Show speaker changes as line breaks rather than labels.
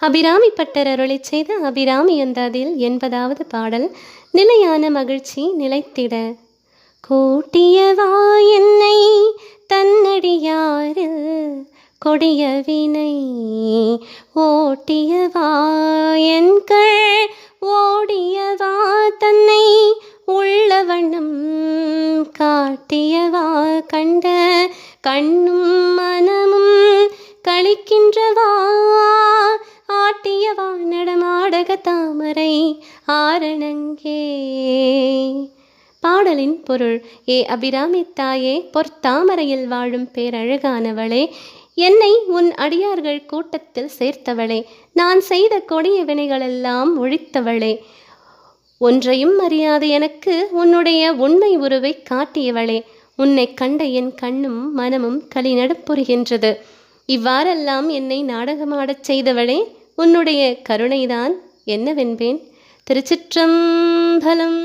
Abirami butter அருளை செய்த அபிராமி அந்தாதில் எண்பதாவது பாடல் நிலையான மகிழ்ச்சி நிலைத்திட. கூட்டியவா என்னை தன்னடியாரில் கொடிய வினை. ஓட்டியவா என்கள் ஓடியவா தன்னை உள்ள வண்ணம் காட்டியவா கண்ட கண்ணும் மனமும் கழிக்கின்றவா ஆட்டியவா நடமாடக தாமரை ஆரணங்கே. பாடலின் பொருள் ஏ. அபிராமி தாயே பொற்தாமரையில் வாழும் பேரழகானவளே என்னை உன் அடியார்கள் கூட்டத்தில் சேர்த்தவளே நான் செய்த கொடிய வினைகளெல்லாம் ஒழித்தவளே. ஒன்றையும் அறியாத எனக்கு உன்னுடைய உண்மை உருவை காட்டியவளே உன்னை கண்ட என் கண்ணும் மனமும் களி புரிகின்றது இவ்வாறெல்லாம் என்னை நாடகமாடச் செய்தவளே உன்னுடைய கருணைதான் என்னவென்பேன்? திருச்சிற்றம்பலம்